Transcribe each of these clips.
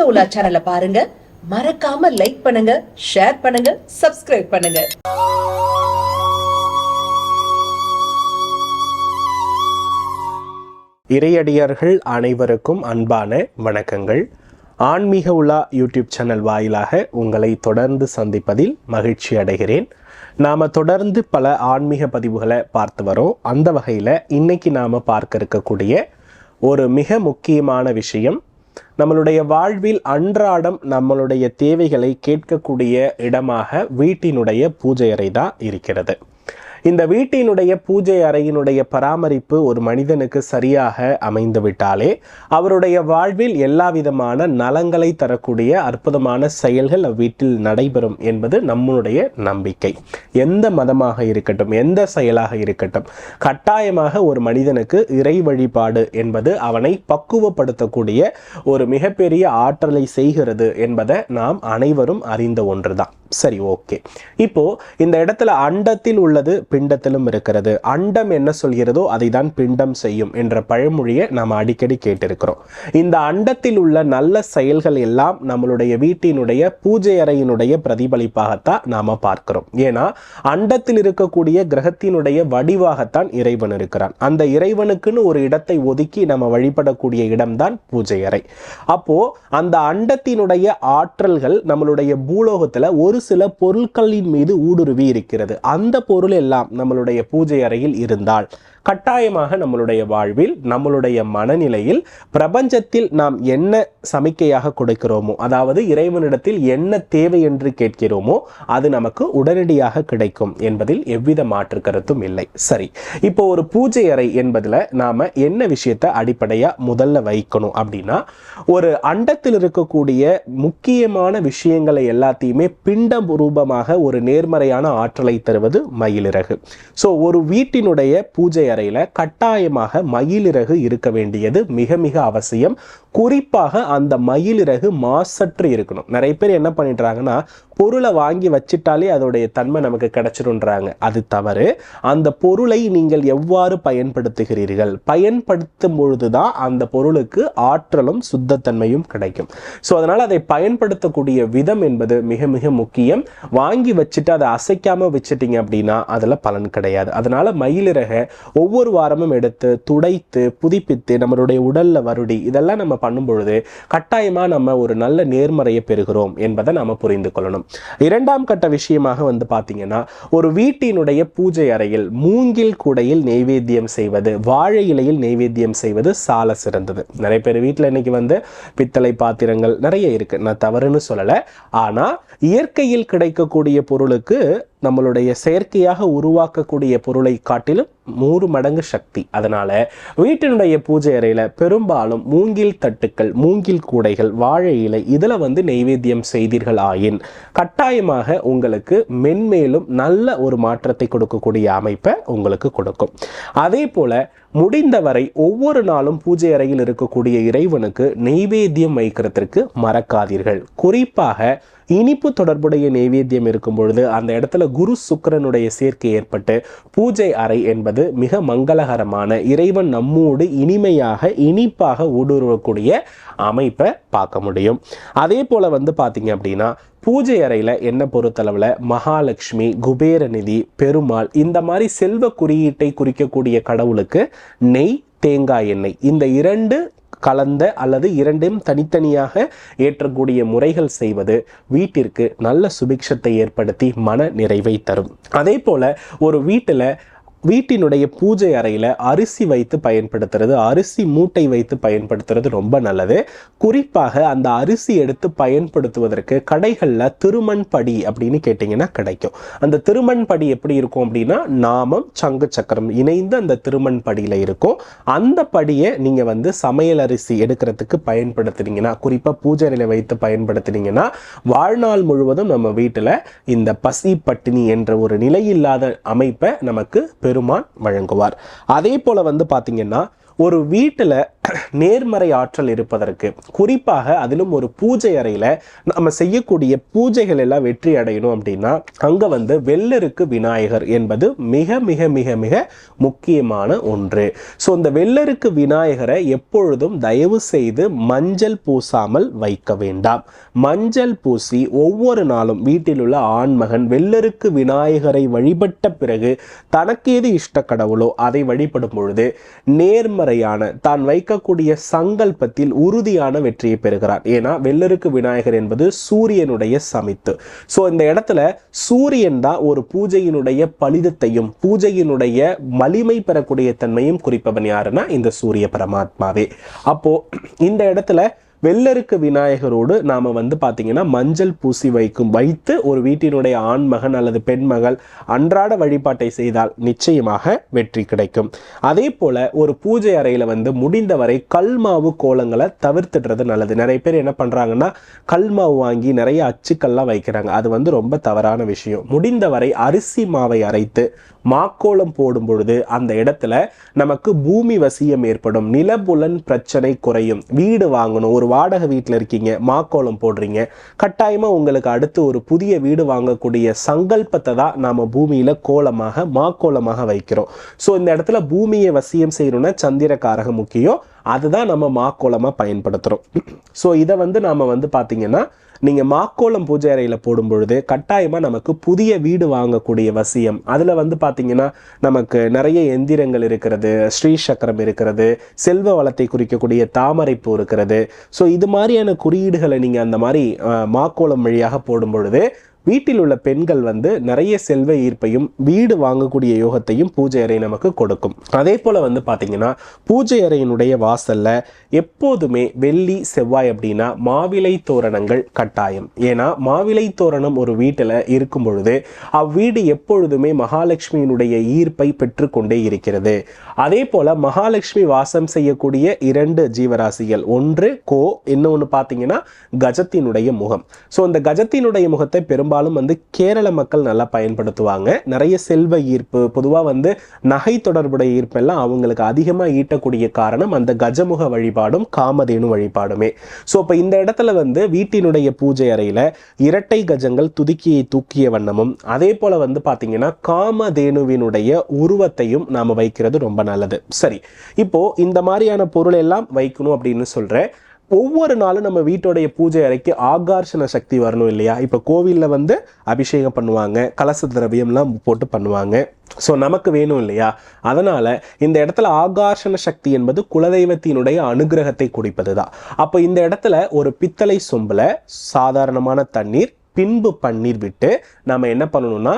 ஆன்மீக உலா சேனலை பாருங்க. மறக்காம லைக் பண்ணுங்க ஷேர் பண்ணுங்க சப்ஸ்கிரைப் பண்ணுங்க. இறையடியார்கள் அனைவருக்கும் அன்பான வணக்கங்கள். ஆன்மீக உலா யூடியூப் சேனல் வாயிலாக உங்களை தொடர்ந்து சந்திப்பதில் மகிழ்ச்சி அடைகிறேன். நாம் தொடர்ந்து பல ஆன்மீக பதிவுகளை பார்த்து வரோம். அந்த வகையில் இன்னைக்கு நாம் பார்க்க இருக்கக்கூடிய ஒரு மிக முக்கியமான விஷயம் நம்மளுடைய வாழ்வில் அன்றாடம் நம்மளுடைய தேவைகளை கேட்கக்கூடிய இடமாக வீட்டினுடைய பூஜை அறை தான் இருக்கிறது. இந்த வீட்டினுடைய பூஜை அறையினுடைய பராமரிப்பு ஒரு மனிதனுக்கு சரியாக அமைந்துவிட்டாலே அவருடைய வாழ்வில் எல்லா விதமான நலங்களை தரக்கூடிய அற்புதமான செயல்கள் அவ்வீட்டில் நடைபெறும் என்பது நம்மளுடைய நம்பிக்கை. எந்த மதமாக இருக்கட்டும் எந்த செயலாக இருக்கட்டும் கட்டாயமாக ஒரு மனிதனுக்கு இறை வழிபாடு என்பது அவனை பக்குவப்படுத்தக்கூடிய ஒரு மிகப்பெரிய ஆற்றலை செய்கிறது என்பதை நாம் அனைவரும் அறிந்த ஒன்றுதான். சரி ஓகே. இப்போ இந்த இடத்துல அண்டத்தில் உள்ளது பிண்டத்திலும் இருக்கிறது. அண்டம் என்ன சொல்கிறதோ அதை தான் பிண்டம் செய்யும் என்ற பழமொழியை நாம் அடிக்கடி கேட்டிருக்கிறோம். இந்த அண்டத்தில் உள்ள நல்ல செயல்கள் எல்லாம் நம்மளுடைய வீட்டினுடைய பூஜை அறையினுடைய பிரதிபலிப்பாகத்தான் நாம பார்க்கிறோம். ஏன்னா அண்டத்தில் இருக்கக்கூடிய கிரகத்தினுடைய வடிவாகத்தான் இறைவன் இருக்கிறான். அந்த இறைவனுக்குன்னு ஒரு இடத்தை ஒதுக்கி நம்ம வழிபடக்கூடிய இடம்தான் பூஜை அறை. அப்போ அந்த அண்டத்தினுடைய ஆற்றல்கள் நம்மளுடைய பூலோகத்துல ஒரு சில பொருட்களின் மீது ஊடுருவி இருக்கிறது அந்த பொருள் எல்லாம் நம்மளுடைய பூஜை அறையில் இருந்தால் கட்டாயமாக நம்மளுடைய வாழ்வில் நம்மளுடைய மனநிலையில் பிரபஞ்சத்தில் நாம் என்ன சமிக்கையாக கொடுக்கிறோமோ அதாவது இறைவனிடத்தில் என்ன தேவை என்று கேட்கிறோமோ அது நமக்கு உடனடியாக கிடைக்கும் என்பதில் எவ்வித மாற்று கருத்தும் இல்லை. சரி இப்போ ஒரு பூஜை அறை என்பதில் நாம என்ன விஷயத்தை அடிப்படையா முதல்ல வைக்கணும் அப்படின்னா ஒரு அண்டத்தில் இருக்கக்கூடிய முக்கியமான விஷயங்களை எல்லாத்தையுமே பிண்டம் ரூபமாக ஒரு நேர்மறையான ஆற்றலை தருவது மயிலிறகு. ஸோ ஒரு வீட்டினுடைய பூஜை அறையில் கட்டாயமாக மயிலிறகு இருக்க வேண்டியது மிக மிக அவசியம். குறிப்பாக அந்த மயிலிறகு மாசற்று இருக்கணும். நிறைய பேர் என்ன பண்ணிடுறாங்கன்னா பொருளை வாங்கி வச்சிட்டாலே அதோடைய தன்மை நமக்கு கிடைச்சிருன்றாங்க அது தவறு. அந்த பொருளை நீங்கள் எவ்வாறு பயன்படுத்துகிறீர்கள்? பயன்படுத்தும் பொழுது தான் அந்த பொருளுக்கு ஆற்றலும் சுத்தத்தன்மையும் கிடைக்கும். ஸோ அதனால் அதை பயன்படுத்தக்கூடிய விதம் என்பது மிக மிக முக்கியம். வாங்கி வச்சுட்டு அதை அசைக்காமல் வச்சுட்டீங்க அப்படின்னா அதில் பலன் கிடையாது. அதனால் மயிலிறகை ஒவ்வொரு வாரமும் எடுத்து துடைத்து புதுப்பித்து நம்மளுடைய உடலில் வருடி இதெல்லாம் நம்ம பண்ணும் பொழுது கட்டாயமாக நம்ம ஒரு நல்ல நேர்மறையை பெறுகிறோம் என்பதை நாம புரிந்து கொள்ளணும். இரண்டாம் கட்ட விஷயமாக வந்து பார்த்தீங்கன்னா ஒரு வீட்டினுடைய பூஜை அறையில் மூங்கில் கூடையில் நெய்வேத்தியம் செய்வது வாழை இலையில் நெய்வேத்தியம் செய்வது சால சிறந்தது. நிறைய பேர் வீட்டில் இன்னைக்கு வந்து பித்தளை பாத்திரங்கள் நிறைய இருக்கு. நான் தவறுன்னு சொல்லலை. ஆனால் இயற்கையில் கிடைக்கக்கூடிய பொருளுக்கு நம்மளுடைய செயற்கையாக உருவாக்கக்கூடிய பொருளை காட்டிலும் நூறு மடங்கு சக்தி. அதனால வீட்டினுடைய பூஜை அறையில பெரும்பாலும் மூங்கில் தட்டுக்கள் மூங்கில் கூடைகள் வாழை இலை இதுல வந்து நெய்வேத்தியம் செய்தீர்கள் ஆயின் கட்டாயமாக உங்களுக்கு மென்மேலும் நல்ல ஒரு மாற்றத்தை கொடுக்கக்கூடிய அமைப்பை உங்களுக்கு கொடுக்கும். அதே போல முடிந்தவரை ஒவ்வொரு நாளும் பூஜை அறையில் இருக்கக்கூடிய இறைவனுக்கு நெய்வேத்தியம் வைக்கிறதுக்கு மறக்காதீர்கள். குறிப்பாக இனிப்பு தொடர்புடைய நெய்வேத்தியம் இருக்கும் பொழுது அந்த இடத்துல குரு சுக்கரனுடைய சேர்க்கை ஏற்பட்டு பூஜை அறை என்பது மிக மங்களகரமான இறைவன் நம்மோடு இனிமையாக இனிப்பாக ஊடுருவக்கூடிய அமைப்பை பார்க்க முடியும். அதே போல வந்து பார்த்தீங்க அப்படின்னா பூஜை அறையில் என்ன பொறுத்தளவில் மகாலட்சுமி குபேரநிதி பெருமாள் இந்த மாதிரி செல்வ குறியீட்டை குறிக்கக்கூடிய கடவுளுக்கு நெய் தேங்காய் எண்ணெய் இந்த இரண்டு கலந்த அல்லது இரண்டையும் தனித்தனியாக ஏற்றக்கூடிய முறைகள் செய்வது வீட்டிற்கு நல்ல சுபிக்ஷத்தை ஏற்படுத்தி மன நிறைவை தரும். அதே போல ஒரு வீட்டில் வீட்டினுடைய பூஜை அறையில் அரிசி வைத்து பயன்படுத்துறது அரிசி மூட்டை வைத்து பயன்படுத்துறது ரொம்ப நல்லது. குறிப்பாக அந்த அரிசி எடுத்து பயன்படுத்துவதற்கு கடைகளில் திருமண் படி அப்படின்னு கேட்டிங்கன்னா கிடைக்கும். அந்த திருமண் படி எப்படி இருக்கும் அப்படின்னா நாமம் சங்கு சக்கரம் இணைந்து அந்த திருமண் படியில் இருக்கும். அந்த படியை நீங்கள் வந்து சமையல் அரிசி எடுக்கிறதுக்கு பயன்படுத்துனீங்கன்னா குறிப்பாக பூஜை அறையில் வைத்து பயன்படுத்துனீங்கன்னா வாழ்நாள் முழுவதும் நம்ம வீட்டில் இந்த பசி பட்டினி என்ற ஒரு நிலையில்லாத அமைப்பை நமக்கு பெருமான் வழங்குவார். அதே போல வந்து பார்த்தீங்கன்னா ஒரு வீட்டில் நேர்மறை ஆற்றல் இருப்பதற்கு குறிப்பாக அதிலும் ஒரு பூஜை அறையில் நம்ம செய்யக்கூடிய பூஜைகள் எல்லாம் வெற்றி அடையணும் அப்படின்னா அங்கே வந்து வெள்ளருக்கு விநாயகர் என்பது மிக மிக மிக மிக முக்கியமான ஒன்று. ஸோ இந்த வெள்ளருக்கு விநாயகரை எப்பொழுதும் தயவு செய்து மஞ்சள் பூசாமல் வைக்க வேண்டாம். மஞ்சள் பூசி ஒவ்வொரு நாளும் வீட்டில் உள்ள ஆண்மகன் வெள்ளருக்கு விநாயகரை வழிபட்ட பிறகு தனக்கு எது இஷ்ட கடவுளோ அதை வழிபடும் பொழுது நேர்மறையான தான் வைக்கக்கூடிய சங்கல்பத்தில் உறுதியான வெற்றியை பெறுகிறார். ஏன்னா வெள்ளருக்கு விநாயகர் என்பது சூரியனுடைய சமித்து. ஸோ இந்த இடத்துல சூரியன் தான் ஒரு பூஜையினுடைய பலிதத்தையும் பூஜையினுடைய வலிமை பெறக்கூடிய தன்மையும் குறிப்பவன் யாருன்னா இந்த சூரிய பரமாத்மாவே. அப்போ இந்த இடத்துல வெள்ளருக்கு விநாயகரோடு நாம் வந்து பார்த்தீங்கன்னா மஞ்சள் பூசி வைக்கும் வைத்து ஒரு வீட்டினுடைய ஆண்மகன் அல்லது பெண்மகள் அன்றாட வழிபாட்டை செய்தால் நிச்சயமாக வெற்றி கிடைக்கும். அதே போல் ஒரு பூஜை அறையில் வந்து முடிந்தவரை கல் மாவு கோலங்களை தவிர்த்துடுறது நல்லது. நிறைய பேர் என்ன பண்ணுறாங்கன்னா கல் மாவு வாங்கி நிறைய அச்சுக்கள்லாம் வைக்கிறாங்க. அது வந்து ரொம்ப தவறான விஷயம். முடிந்தவரை அரிசி மாவை அரைத்து மாக்கோலம் போடும் பொழுது அந்த இடத்துல நமக்கு பூமி வசியம் ஏற்படும். நிலபுலன் பிரச்சனை குறையும். வீடு வாங்கணும். ஒரு வாடகை வீட்டில் இருக்கீங்க மாக்கோலம் போடுறீங்க. கட்டாயமாக உங்களுக்கு அடுத்து ஒரு புதிய வீடு வாங்கக்கூடிய சங்கல்பத்தை தான் நாம் பூமியில் கோலமாக மாக்கோலமாக வைக்கிறோம். ஸோ இந்த இடத்துல பூமியை வசியம் செய்யணும்னா சந்திரகாரகம் முக்கியம். அதுதான் நம்ம மாக்கோலமாக பயன்படுத்துகிறோம் ஸோ இதை வந்து நாம் வந்து பார்த்தீங்கன்னா நீங்கள் மாக்கோலம் பூஜை அறையில் போடும் பொழுது கட்டாயமாக நமக்கு புதிய வீடு வாங்கக்கூடிய வசியம். அதில் வந்து பார்த்தீங்கன்னா நமக்கு நிறைய எந்திரங்கள் இருக்கிறது ஸ்ரீ சக்கரம் இருக்கிறது செல்வ வளத்தை குறிக்கக்கூடிய தாமரைப்பூ இருக்கிறது. ஸோ இது மாதிரியான குறியீடுகளை நீங்கள் அந்த மாதிரி மாக்கோலம் வழியாக போடும் பொழுது வீட்டில் உள்ள பெண்கள் வந்து நிறைய செல்வ ஈர்ப்பையும் வீடு வாங்கக்கூடிய யோகத்தையும் பூஜை அறை நமக்கு கொடுக்கும். அதே போல வந்து பார்த்தீங்கன்னா பூஜை அறையினுடைய வாசல்ல எப்போதுமே வெள்ளி செவ்வாய் அப்படின்னா மாவிலை தோரணங்கள் கட்டாயம். ஏன்னா மாவிலை தோரணம் ஒரு வீட்டில் இருக்கும் பொழுது அவ்வீடு எப்பொழுதுமே மகாலட்சுமியினுடைய ஈர்ப்பை பெற்றுக்கொண்டே இருக்கிறது. அதே போல மகாலட்சுமி வாசம் செய்யக்கூடிய இரண்டு ஜீவராசிகள் ஒன்று கோ இன்னொன்று பார்த்தீங்கன்னா கஜத்தினுடைய முகம். ஸோ அந்த கஜத்தினுடைய முகத்தை பெரும் பெரும்பாலும் வந்து கேரள மக்கள் நல்லா பயன்படுத்துவாங்க. நிறைய செல்வ ஈர்ப்பு பொதுவாக வந்து நகை தொடர்புடைய ஈர்ப்பெல்லாம் அவங்களுக்கு அதிகமாக ஈட்டக்கூடிய காரணம் அந்த கஜமுக வழிபாடும் காமதேனு வழிபாடுமே. ஸோ இப்போ இந்த இடத்துல வந்து வீட்டினுடைய பூஜை அறையில் இரட்டை கஜங்கள் துதுக்கியை தூக்கிய வண்ணமும் அதே போல் வந்து பார்த்தீங்கன்னா காமதேனுவினுடைய உருவத்தையும் நாம் வைக்கிறது ரொம்ப நல்லது. சரி இப்போ இந்த மாதிரியான பொருள் எல்லாம் வைக்கணும் அப்படின்னு சொல்கிறேன் ஒவ்வொரு நாளும் நம்ம வீட்டோடைய பூஜை அறைக்கு ஆகர்ஷண சக்தி வரணும் இல்லையா? இப்போ கோவிலில் வந்து அபிஷேகம் பண்ணுவாங்க கலச திரவியம்லாம் போட்டு பண்ணுவாங்க. ஸோ நமக்கு வேணும் இல்லையா? அதனால் இந்த இடத்துல ஆகர்ஷண சக்தி என்பது குலதெய்வத்தினுடைய அனுகிரகத்தை குடிப்பது தான் அப்போ இந்த இடத்துல ஒரு பித்தளை சொம்பில் சாதாரணமான தண்ணீர் பின்பு பன்னீர் விட்டு நம்ம என்ன பண்ணணும்னா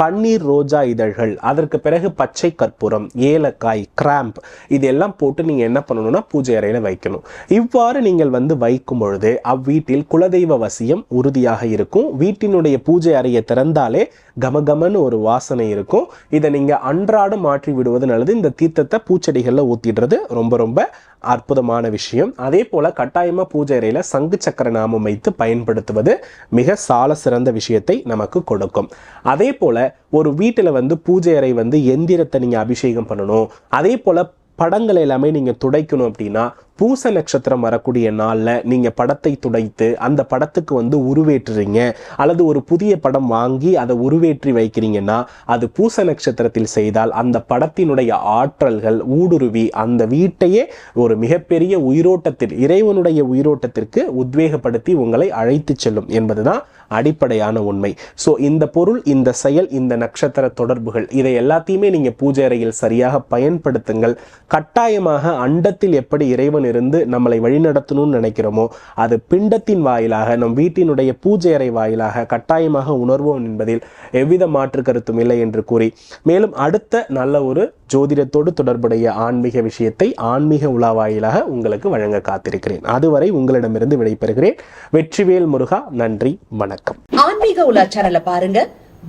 பன்னீர் ரோஜா இதழ்கள் அதற்கு பிறகு பச்சை கற்பூரம் ஏலக்காய் கிராம்ப் இதெல்லாம் போட்டு நீங்கள் என்ன பண்ணணும்னா பூஜை அறையில் வைக்கணும். இவ்வாறு நீங்கள் வந்து வைக்கும் பொழுது அவ்வீட்டில் குலதெய்வ வசியம் உறுதியாக இருக்கும். வீட்டினுடைய பூஜை அறையை திறந்தாலே கமகமன்னு ஒரு வாசனை இருக்கும். இதை நீங்கள் அன்றாடம் மாற்றி விடுவது நல்லது. இந்த தீர்த்தத்தை பூச்செடிகளில் ஊற்றிடுறது ரொம்ப ரொம்ப அற்புதமான விஷயம். அதே போல கட்டாயமா பூஜை அறையில சங்கு சக்கர நாமம் வைத்து பயன்படுத்துவது மிக சால சிறந்த விஷயத்தை நமக்கு கொடுக்கும். அதே போல ஒரு வீட்டில் வந்து பூஜை அறை வந்து எந்திரத்தை நீங்க அபிஷேகம் பண்ணணும். அதே போல படங்கள் எல்லாமே நீங்கள் துடைக்கணும் அப்படின்னா பூச நட்சத்திரம் வரக்கூடிய நாளில் நீங்கள் படத்தை துடைத்து அந்த படத்துக்கு வந்து உருவேற்றுறீங்க. அல்லது ஒரு புதிய படம் வாங்கி அதை உருவேற்றி வைக்கிறீங்கன்னா அது பூச நட்சத்திரத்தில் செய்தால் அந்த படத்தினுடைய ஆற்றல்கள் ஊடுருவி அந்த வீட்டையே ஒரு மிகப்பெரிய உயிரோட்டத்தில் இறைவனுடைய உயிரோட்டத்திற்கு உத்வேகப்படுத்தி உங்களை அழைத்து செல்லும் என்பதுதான் அடிப்படையான உண்மை. ஸோ இந்த பொருள் இந்த செயல் இந்த நட்சத்திர தொடர்புகள் இதை எல்லாத்தையுமே நீங்க பூஜை அறையில் சரியாக பயன்படுத்துங்கள். கட்டாயமாக அண்டத்தில் எப்படி இறைவன் இருந்து நம்மளை வழிநடத்தணும்னு நினைக்கிறோமோ அது பிண்டத்தின் வாயிலாக நம் வீட்டினுடைய பூஜை அறை வாயிலாக கட்டாயமாக உணர்வோம் என்பதில் எவ்வித மாற்று கருத்தும் இல்லை என்று கூறி. மேலும் அடுத்த நல்ல ஒரு ஜோதிடத்தோடு தொடர்புடைய ஆன்மீக விஷயத்தை ஆன்மீக உலா வாயிலாக உங்களுக்கு வழங்க காத்திருக்கிறேன். அதுவரை உங்களிடமிருந்து விடைபெறுகிறேன். வெற்றிவேல் முருகா நன்றி வணக்கம். ஆன்மீக உலா சேனலை பாருங்க.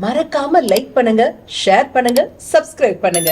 மறக்காம லைக் பண்ணுங்க ஷேர் பண்ணுங்க சப்ஸ்கிரைப் பண்ணுங்க.